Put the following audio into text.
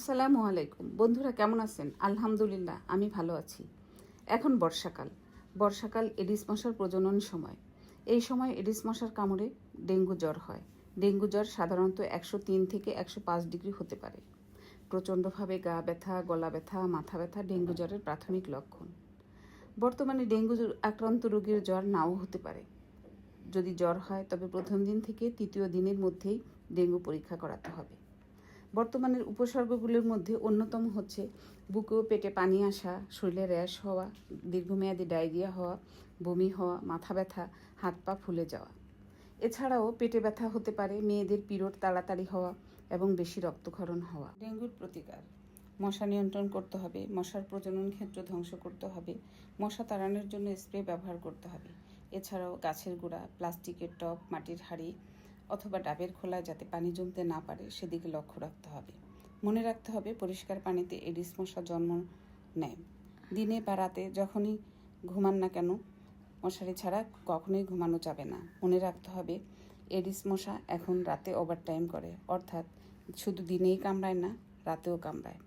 আসসালামু আলাইকুম। বন্ধুরা, কেমন আছেন? আলহামদুলিল্লাহ, আমি ভালো আছি। এখন বর্ষাকাল। বর্ষাকাল এডিস মশার প্রজনন সময়। এই সময় এডিস মশার কামড়ে ডেঙ্গু জ্বর হয়। ডেঙ্গু জ্বর সাধারণত একশো তিন থেকে একশো পাঁচ ডিগ্রি হতে পারে। প্রচণ্ডভাবে গা ব্যথা, গলা ব্যথা, মাথা ব্যথা ডেঙ্গু জ্বরের প্রাথমিক লক্ষণ। বর্তমানে ডেঙ্গু আক্রান্ত রোগীর জ্বর নাও হতে পারে। যদি জ্বর হয়, তবে প্রথম দিন থেকে তৃতীয় দিনের মধ্যেই ডেঙ্গু পরীক্ষা করাতে হবে। বর্তমানের উপসর্গগুলোর মধ্যে অন্যতম হচ্ছে বুকে ও পেটে পানি আসা, শরীরে র্যাশ হওয়া, দীর্ঘমেয়াদী ডায়রিয়া হওয়া, বমি হওয়া, মাথা ব্যথা, হাত পা ফুলে যাওয়া। এছাড়াও পেটে ব্যথা হতে পারে, মেয়েদের পিরিয়ড তাড়াতাড়ি হওয়া এবং বেশি রক্তক্ষরণ হওয়া। ডেঙ্গুর প্রতিকার। মশা নিয়ন্ত্রণ করতে হবে, মশার প্রজনন ক্ষেত্র ধ্বংস করতে হবে, মশা তাড়ানোর জন্য স্প্রে ব্যবহার করতে হবে। এছাড়াও গাছের গোড়া, প্লাস্টিকের টব, মাটির হাঁড়ি অথবা ডাবের খোলায় যাতে পানি জমতে না পারে, সেদিকে লক্ষ্য রাখতে হবে। মনে রাখতে হবে, পরিষ্কার পানিতে এডিস মশা জন্ম নেয়। দিনে বা রাতে যখনই ঘুমান না কেন, মশারি ছাড়া কখনোই ঘুমানো যাবে না। মনে রাখতে হবে, এডিস মশা এখন রাতে ওভারটাইম করে, অর্থাৎ শুধু দিনেই কামড়ায় না, রাতেও কামড়ায়।